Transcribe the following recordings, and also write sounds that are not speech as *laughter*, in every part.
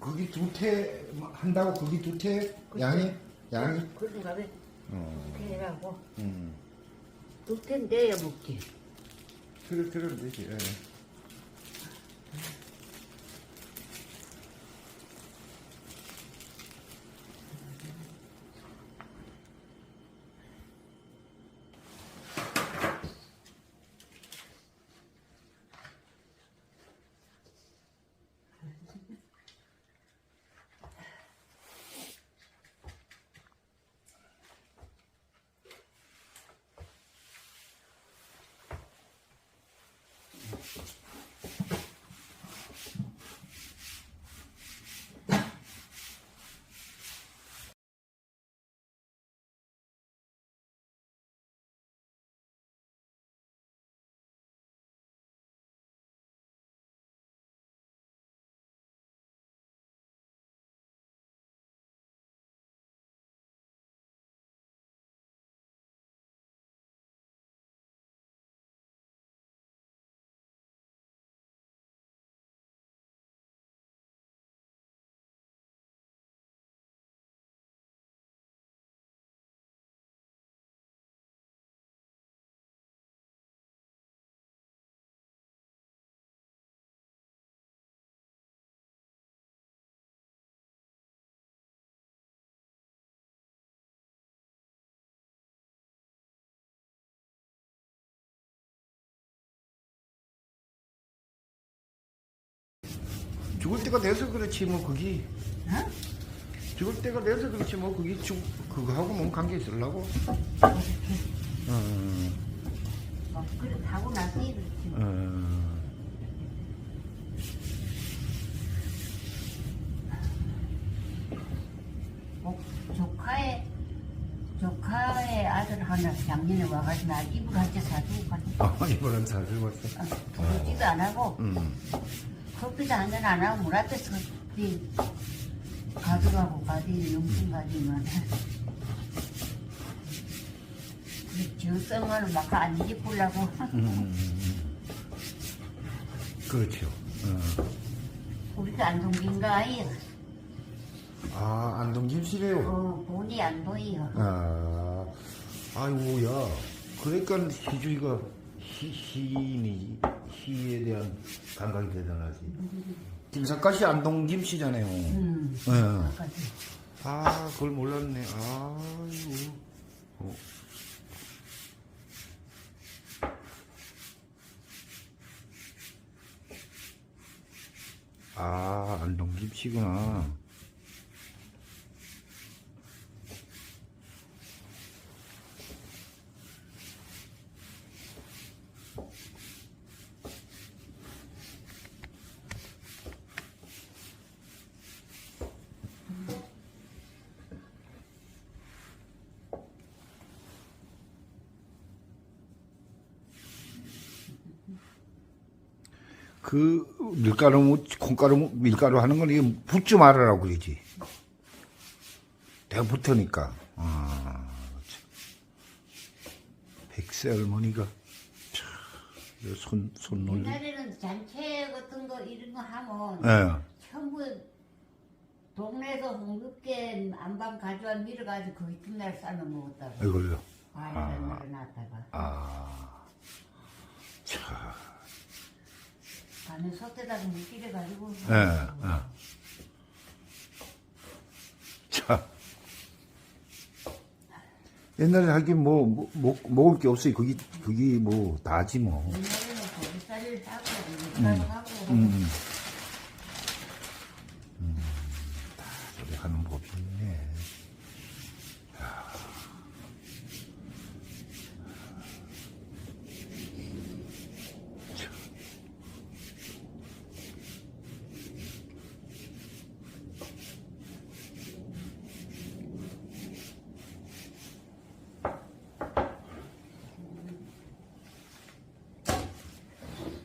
거기 두태 한다고 거기 두태 양이 양이 그런가 봐. 어. 해라고. 음. 두 텐데야 먹지. 그래 그러면 되지. 예. 죽을 때가 돼서 그렇지 뭐 거기 어? 죽을 때가 돼서 그렇지 뭐 거기 죽 그거하고 뭔 관계 있으려고? 어, 어, 그래 하고 나서 이렇게. 어. 뭐, 조카의 조카의 아들 하나 작년에 와가지고 나 이불 한 채 사주고 가지. 아 이번엔 잘 들었어. 아, 부르지도 안 하고 음. 커피도 한잔 안 하고 물 앞에서 이 가져가고 가지 용품 가지만 저 썩만을 막안 뒤집으려고 음. 그렇죠. 어. 우리가 안동긴가 아이 아 안동 김씨래요. 어, 본이 안 보여 아, 아이고, 야. 그러니까 희주이가 희, 희인이, 희에 대한 감각이 대단하지. 김삿갓이 안동 김씨잖아요. 음. 예. 아까 아, 그걸 몰랐네. 아이고. 어. 아, 안동 김씨구나. 그 밀가루, 콩가루, 밀가루 하는 건 이게 붙지 말으라고 그러지. 내가 붙으니까. 아, 참. 백세 할머니가 참, 손, 손 놀리. 옛날에는 잔치 같은 거 이런 거 하면 예. 전부 동네에서 홍두깨 안방 가져와 밀어가지고 그 이튿날 삶아 먹었다고 이걸요. 과일을 늘어놨다가 아, 참. 안에 솥에다가 물기래가지고 예, 예. 참. 옛날에 하긴 뭐, 뭐, 뭐 먹을 게 없어요. 거기, 거기 뭐, 다지 뭐. 옛날에는 고기살을 하고 밀가루 하고 음. 음, 다 저리 하는 법이 있네.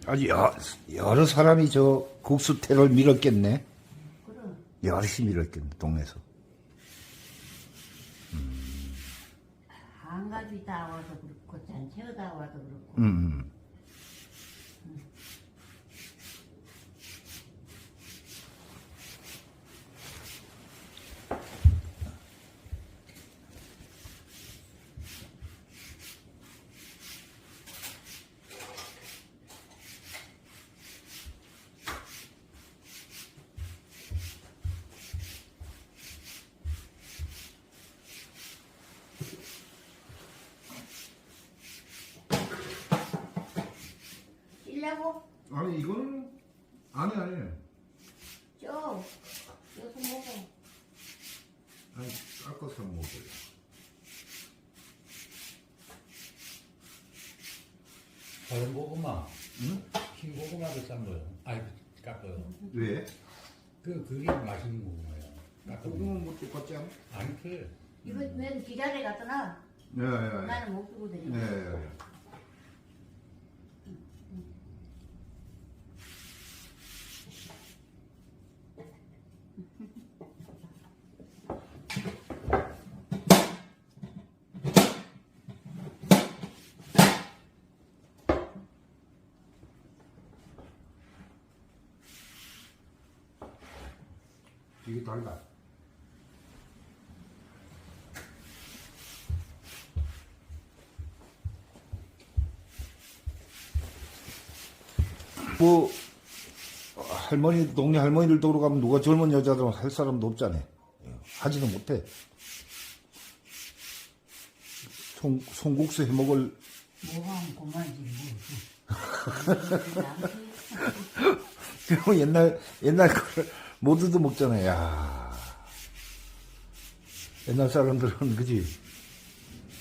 아주 여, 여러 사람이 저 국수태를 밀었겠네. 열심히 밀었겠네, 동네에서. 한 가지 다 와서 그렇고 잔치가 다 와서 그렇고 음, 음. 드시냐고? 아니 이거는 아니 아니 저 여기서 먹어. 아니 깎아서 먹어요. 다른 고구마, 응? 흰 고구마도 싼 거요. 아이, 깎아요. 왜? 그, 그게 맛있는. 깎아보면. 고구마 뭐 똑같지 않아? 아니, 그래. 이거 맨 기자리 갖다 놔. 네, 네, 나는 못 주고 네. 드려. 네. 이 달다. 뭐 할머니 동네 할머니들 도로 가면 누가 젊은 여자들 할 사람도 없잖아요. 하지도 못해. 송, 송국수 해 먹을 뭐가 하면 그만이지. 뭐. 옛날 옛날 거를 모두도 먹잖아요. 야. 옛날 사람들은 그지.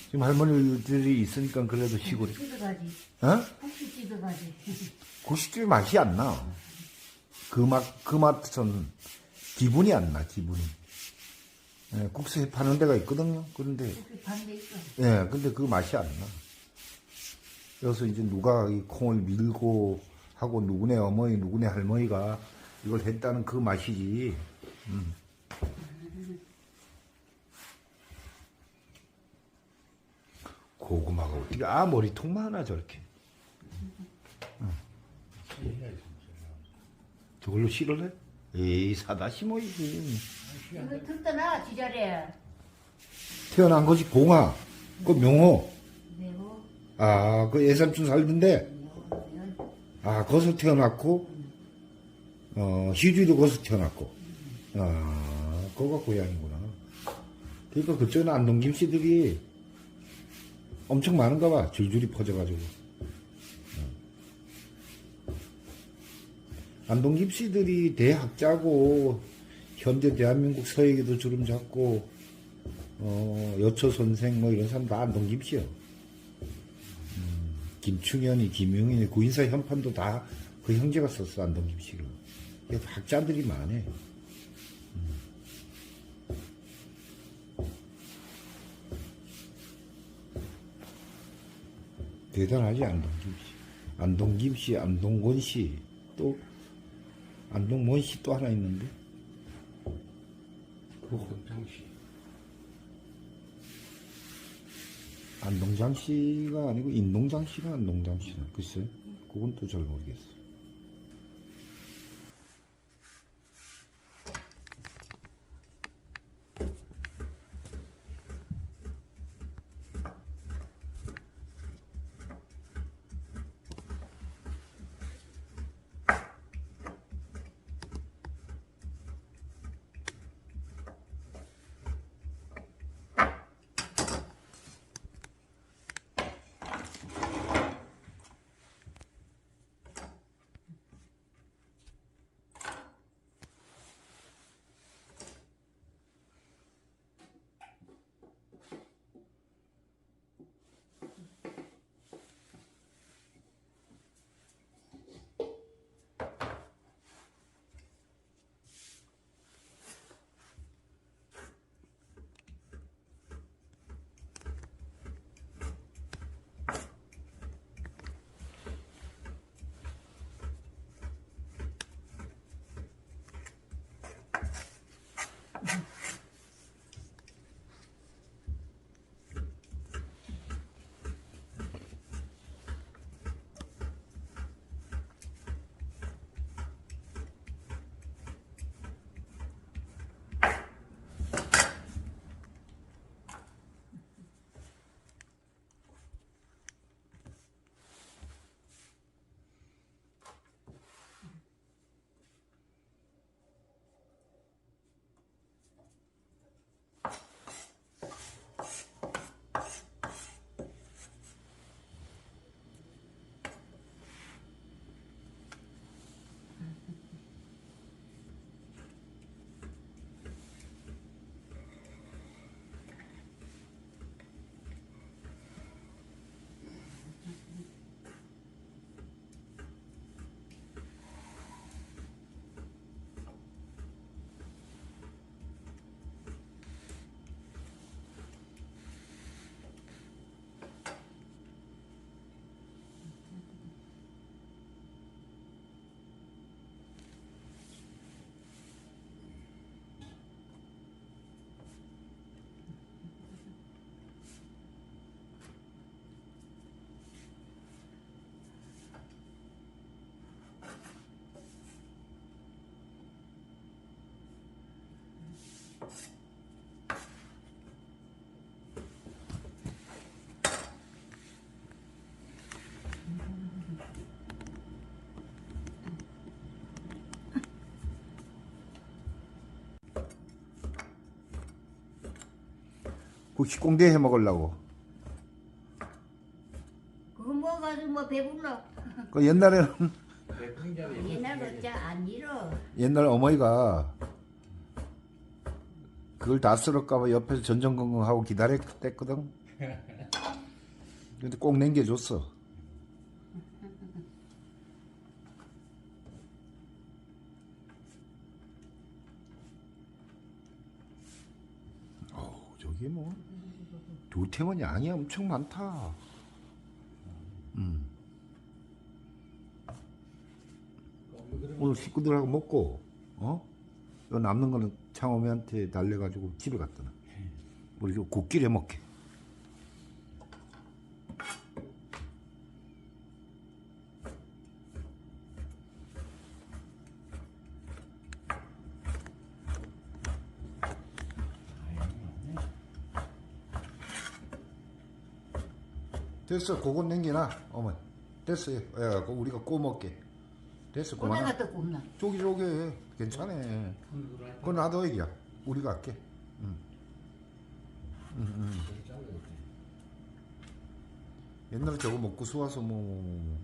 지금 할머니들이 있으니까 그래도 시골이. 찌드가지. 어? 혹시 찌드가지. 국수집 맛이 안 나. 그 맛, 그 맛은 기분이 안 나, 기분이. 예, 국수 해 파는 데가 있거든요. 그런데, 혹시 반대 있어. 예, 근데 그 맛이 안 나. 그래서 이제 누가 이 콩을 밀고 하고 누구네 어머니, 누구네 할머니가 이걸 했다는 그 맛이지. 음. 고구마가 어떻게, 아, 머리통만 하나 저렇게. 이해가 있습니다. 저걸로 해? 에이, 사다 심어야지. 이거 들떠 놔, 지자리에. 태어난 것이 봉화, 그 명호. 매우. 아, 그 예삼촌 살던데. 아, 거기서 태어났고, 어, 시주도 거기서 태어났고, 아, 거가 고향이구나. 그러니까 그쪽은 안동 김 씨들이 엄청 많은가 봐. 줄줄이 퍼져가지고. 어. 안동 김 씨들이 대학자고, 현재 대한민국 서예계도 주름 잡고, 어, 여초 선생 뭐 이런 사람 다 안동 김 씨요. 김충현이, 김용인이, 구인사 현판도 다 그 형제가 썼어, 안동 김 씨를. 학자들이 많아. 음. 대단하지, 안동 김씨. 안동 김씨, 안동권 씨, 또, 안동몬 씨 또 하나 있는데? 고금장씨. 안동장 씨가 아니고 인동장 씨가 안동장 씨나 글쎄 그건 또 잘 모르겠어. 혹시 꽁대 해 먹으려고. 그거 먹어가지고 뭐 배불러. 그 옛날에는 옛날 어짜 안 잃어. 옛날 어머니가 그걸 다 쓸을까봐 옆에서 전전긍긍하고 기다렸댔거든. 근데 꼭 남겨줬어. 어우, 저기 뭐, 두태원 양이 엄청 많다. 음. 오늘 식구들하고 먹고, 어? 요 남는 거는 창호미한테 달래가지고 집에 놔. 우리 국기를 해 먹게. 됐어, 그건 남기나, 어머니. 됐어요. 야, 그거 우리가 구워 먹게. 됐어, 그만. 꼬다가 또 굽나. 쪼기 쪼개 괜찮아. 그건 나도 얘기야. 우리가 할게. 옛날에 저거 먹고 수와서 뭐, 뭐, 뭐, 뭐.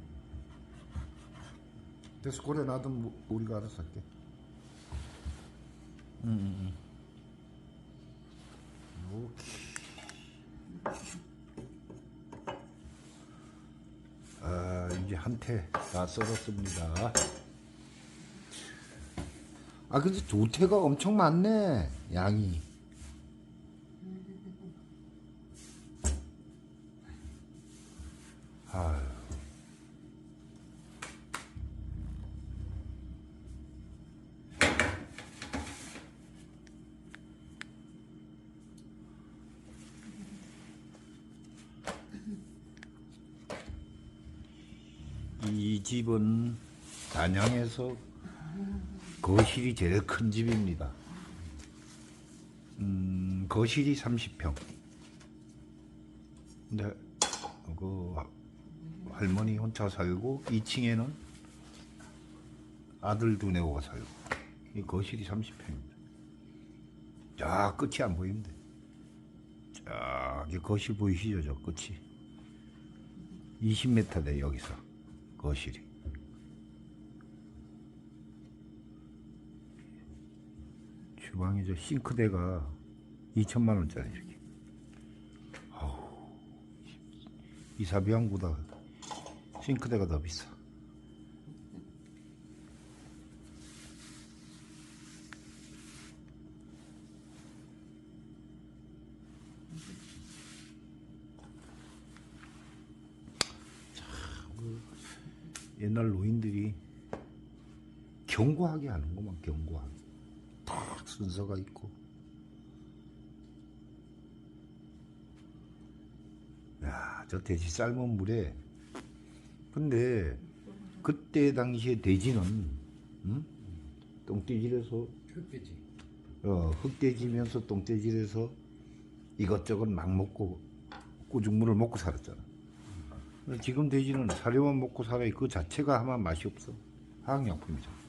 됐어 그래 나도 뭐, 우리가 알아서 할게. 음, 음, 음. 오케이. 아 이제 한테 다 썰었습니다. 아 근데 조태가 엄청 많네 양이. 아유. 이 집은 단양에서 거실이 제일 큰 집입니다. 음, 거실이 30평. 근데 그 할머니 혼자 살고 2층에는 아들 두네오가 살고 이 거실이 30평입니다. 자 끝이 안 보입니다. 저기 거실 보이시죠? 저 끝이 20m 돼 여기서 거실이. 주방에 저 싱크대가 2천만 원짜리 이렇게. 아우, 이사비양보다 싱크대가 더 비싸. 참, 그 옛날 노인들이 경고하게 하는구만 경고하게. 딱 순서가 있고. 야, 저 돼지 삶은 물에. 근데 그때 당시에 돼지는 응? 똥돼지에서 흑돼지 어, 흑돼지면서 똥돼지에서 이것저것 막 먹고 꾸중물을 먹고 살았잖아. 근데 지금 돼지는 사료만 먹고 살아. 그 자체가 아마 맛이 없어. 화학약품이잖아.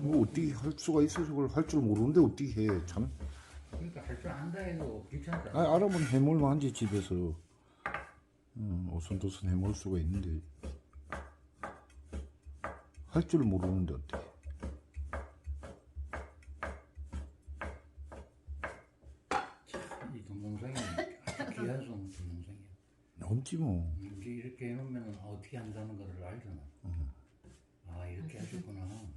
뭐 어떻게 할 수가 있어서 그걸 할 줄 모르는데 어떻게 해 참. 그러니까 할 줄 안다 해도 귀찮다. 아, 알아보면 해먹을만 한지 집에서 음, 오손도손 해먹을 수가 있는데 할 줄 모르는데 이 귀한 동영상이야. 넘지 뭐 이제 이렇게 해놓으면 어떻게 한다는 거를 알잖아. 아 이렇게 하셨구나.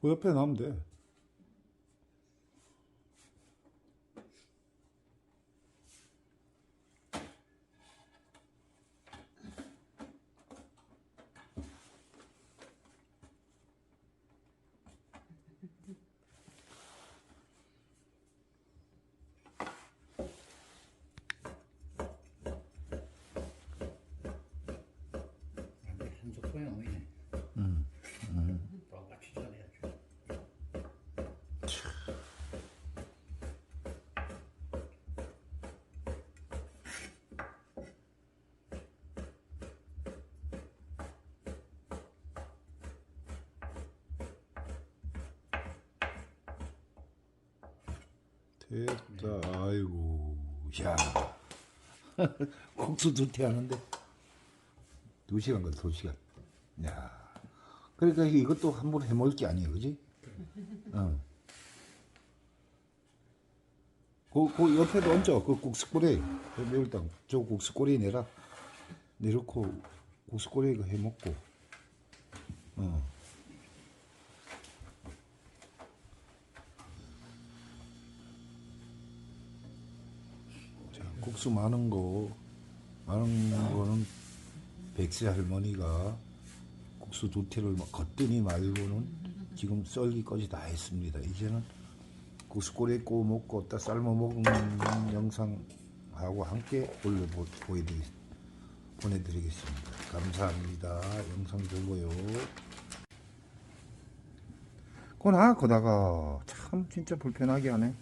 그 옆에 놔면 돼 완전 한속 소용이네. 음, 똑같이 잘해야죠. 됐다. 아이고 야. *laughs* 국수 두태 하는데. 두 시간 걸려 두 시간. 야. 그러니까 이것도 한번 해먹을 게 아니에요 그지? 어. 그, 그 옆에도 얹어 그 국수꼬리. 그 매울당 저 국수꼬리 내라. 내놓고 국수꼬리 해먹고. 어. 국수 많은 거 많은 거는 백세 할머니가 국수 두막 겉더니 말고는 지금 썰기까지 다 했습니다. 이제는 국수 꼬리에 구워 먹고 딱 삶아 먹은 영상하고 함께 올려 보- 보여드리 보내드리겠습니다. 감사합니다. 영상 보고요. 그나 거다가 참 진짜 불편하게 하네.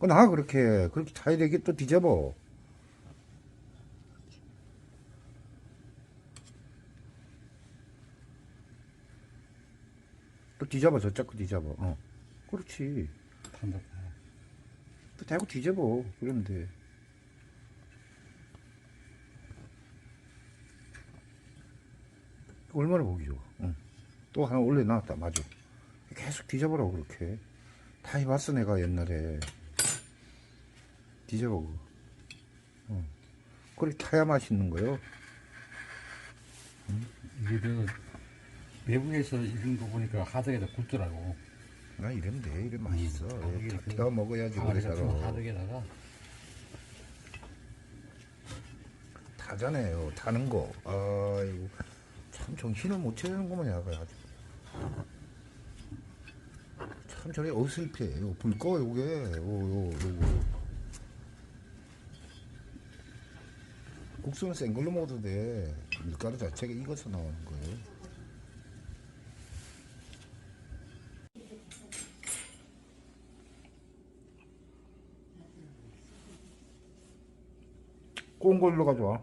그나 그렇게 그렇게 타야 되게 또 뒤집어. 뒤집어 저쪽 거 뒤집어. 어. 그렇지. 탄다. 또 대고 뒤집어. 그러면 돼. 얼마나 보기 좋아. 응. 또 하나 올려 놨다. 맞아. 계속 뒤져보라고 그렇게. 다 해봤어 내가 옛날에. 그거. 어. 그렇게 타야 맛있는 거요. 이게 그 외국에서 이런 거 보니까 하덕에다 굽더라고. 나 이러면 돼. 이래 맛있어. 다그 태워 먹어야지 좀 살아. 하덕에다가 타잖아요. 타는 거. 아이고. 참 정신을 못 차리는구만, 야가 아주. 참 저래 어슬퍼. 요불 꺼, 요게. 요, 요, 요거. 국수는 센 걸로 먹어도 돼. 밀가루 자체가 익어서 나오는 거예요. 꼬은 걸로 가져와.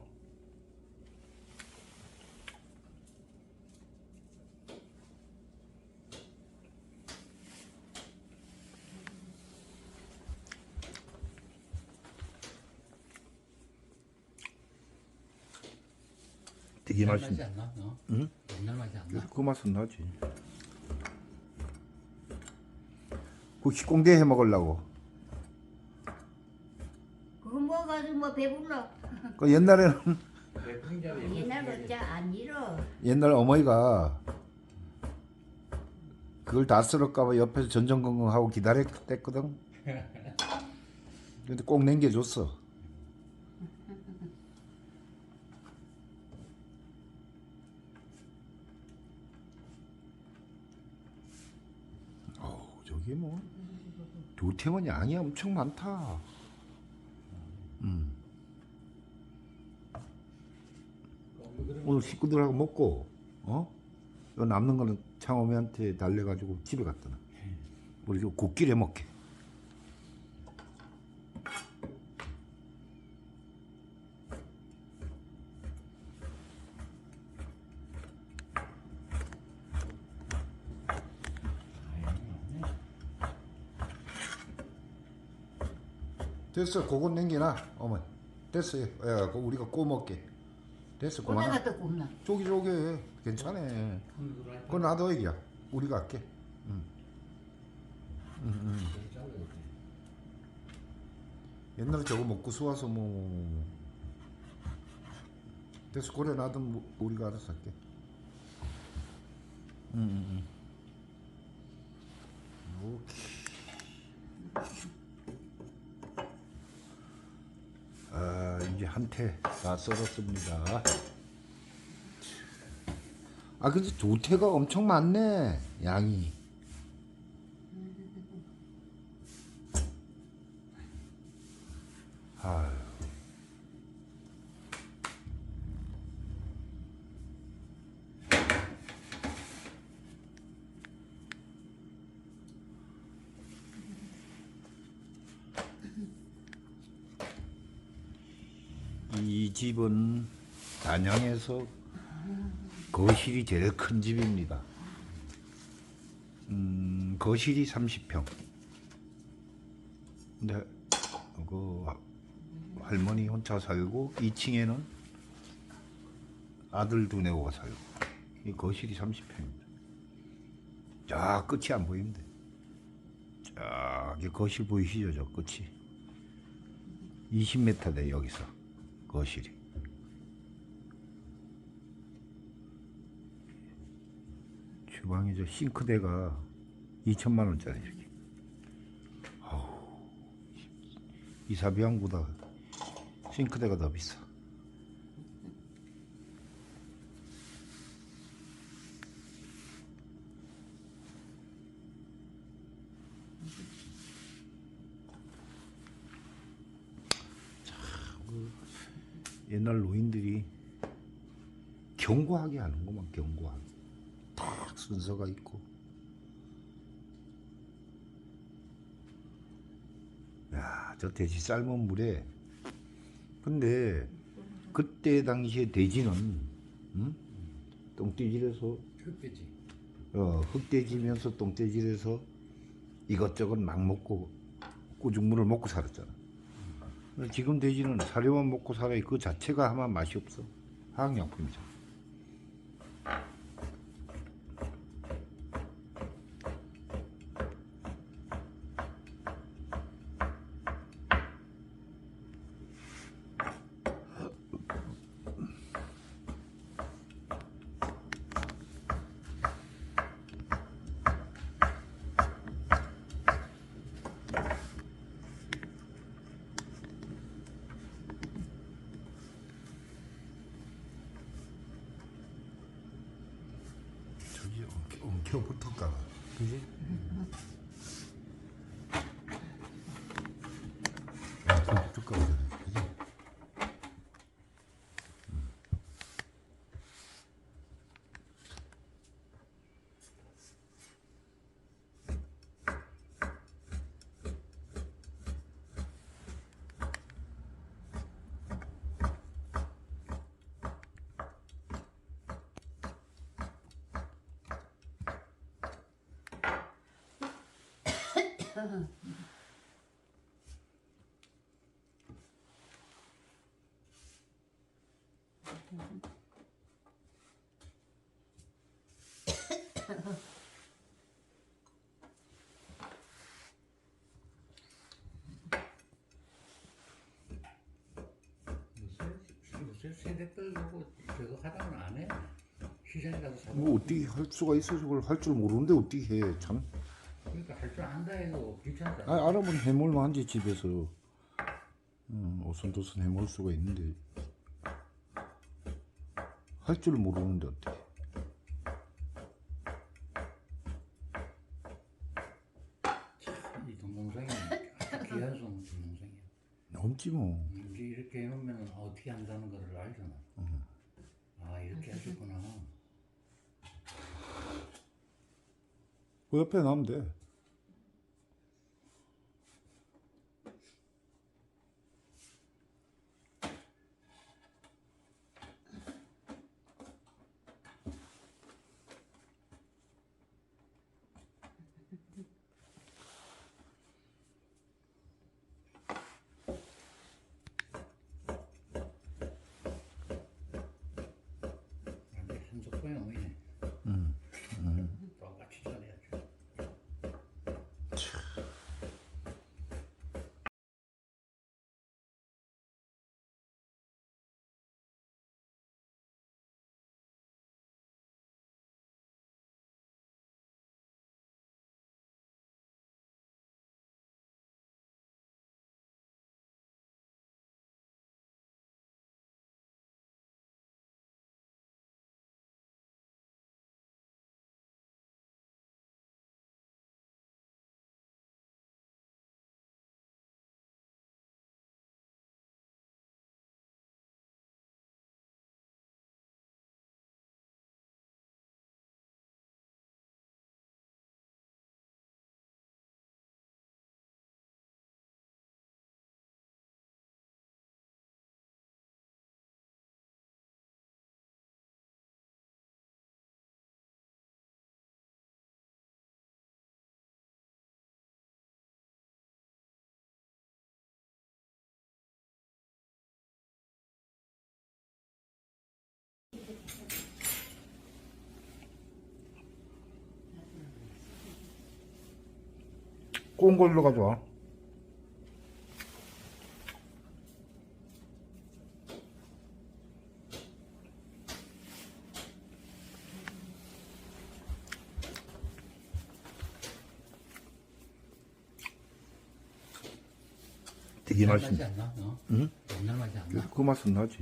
되게 옛날 맛있네. 맛이 안 나? 어? 응? 옛날 맛이 안 나? 그 맛은 나지. 그 식공대 해 먹으려고. 그거 먹어가지고 뭐 배불러. 그 옛날에는 옛날 것자 안 잃어. 옛날 어머니가 그걸 다 쓸을까봐 옆에서 전전긍긍하고 기다렸댔거든. 근데 꼭 남겨줬어. 어우, 저기 뭐 도태원 양이 엄청 많다. 오늘 식구들하고 먹고 어? 이거 남는 거는 창호미한테 달래가지고 집에 갔잖아 우리 이거 국길에 먹게. 됐어 고건 냉기나 어머 됐어 예. 야, 우리가 꼬 먹게. 됐어 꼬내가 그만 또 굽나? 쪼기 쪼개 괜찮아. 그건 놔둬 얘기야. 우리가 할게. 돼. 옛날에 저거 먹고 수와서 뭐. 됐어 고래. 놔두면 뭐- 우리가 알아서 할게. 음. 오케이 아 이제 한테 다 썰었습니다. 아 근데 조태가 엄청 많네 양이 아유 이 집은 단양에서 거실이 제일 큰 집입니다. 음, 거실이 30평. 근데 그 할머니 혼자 살고 2층에는 아들 두뇌고가 살고 이 거실이 30평입니다. 자 끝이 안 보입니다. 저기 거실 보이시죠? 저 끝이 20m 돼 여기서 거실이. 주방에 저 싱크대가 2천만 원짜리 이렇게. 아우, 이사비양보다 싱크대가 더 비싸. 옛날 노인들이 경고하게 하는구만 경고하게. 딱 순서가 있고. 야, 저 돼지 삶은 물에. 근데 그때 당시에 돼지는 응? 똥돼지에서 흑돼지. 어, 흑돼지면서 똥돼지에서 이것저것 막 먹고 꾸중물을 먹고 살았잖아. 지금 돼지는 사료만 먹고 살아. 그 자체가 아마 맛이 없어. 화학약품이잖아. 붙을까 봐. 그지? 엉켜 붙을까 봐. 그지? 뭐 어떻게 할 수가 있어 저걸 할 줄 모르는데 어떻게 해 참. 그러니까 할줄 안다 해도 귀찮다. 아, 알아보면 해물 만지 집에서 음, 오순도순 해먹을 수가 있는데 할 줄 모르는데 어떻게 이 아주 귀한 송 동영상이야. 넘지 뭐 이제 이렇게 해놓으면 어떻게 한다는 거를 알잖아. 아 이렇게 하셨구나. 그 옆에 놔면 돼 구운 걸로 가져와. 되게 맛있네. 어? 응? 옛날 맛이 안 나? 그 맛은 나지.